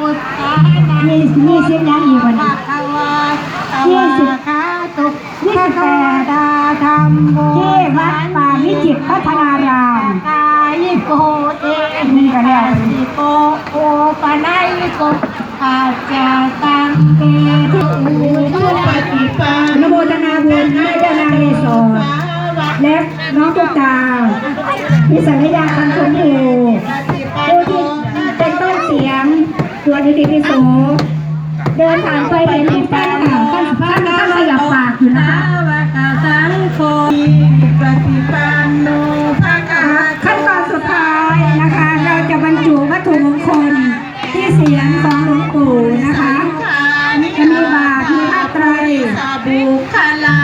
มีมีเสียงยังอีกวันนี้ภะคะวะตะวะคาตุภะคะวะตาธรรมโมที่วัดป่าวิจิตพัฒนารามกายโกเอมิกาสิโกโอปะไนโกอาจาตังเตทุอุทุปฏิปัอนนุโมทนาบุญแม่เจ้านางเรศรและน้องตุ๊กตามีสัญญาคำชมอยู่ิติพิโสเดินผ่านไปเป็นเห็แป้งค่ะท่านท่ก็ขยับปากอยู่นะคะขั้นตอนสุดท้ายนะคะ เราจะบรรจุวัตถุมงคลที่เสียงของหลวงปู่นะคะจะมีบาตมีผ้าไตรบุคลา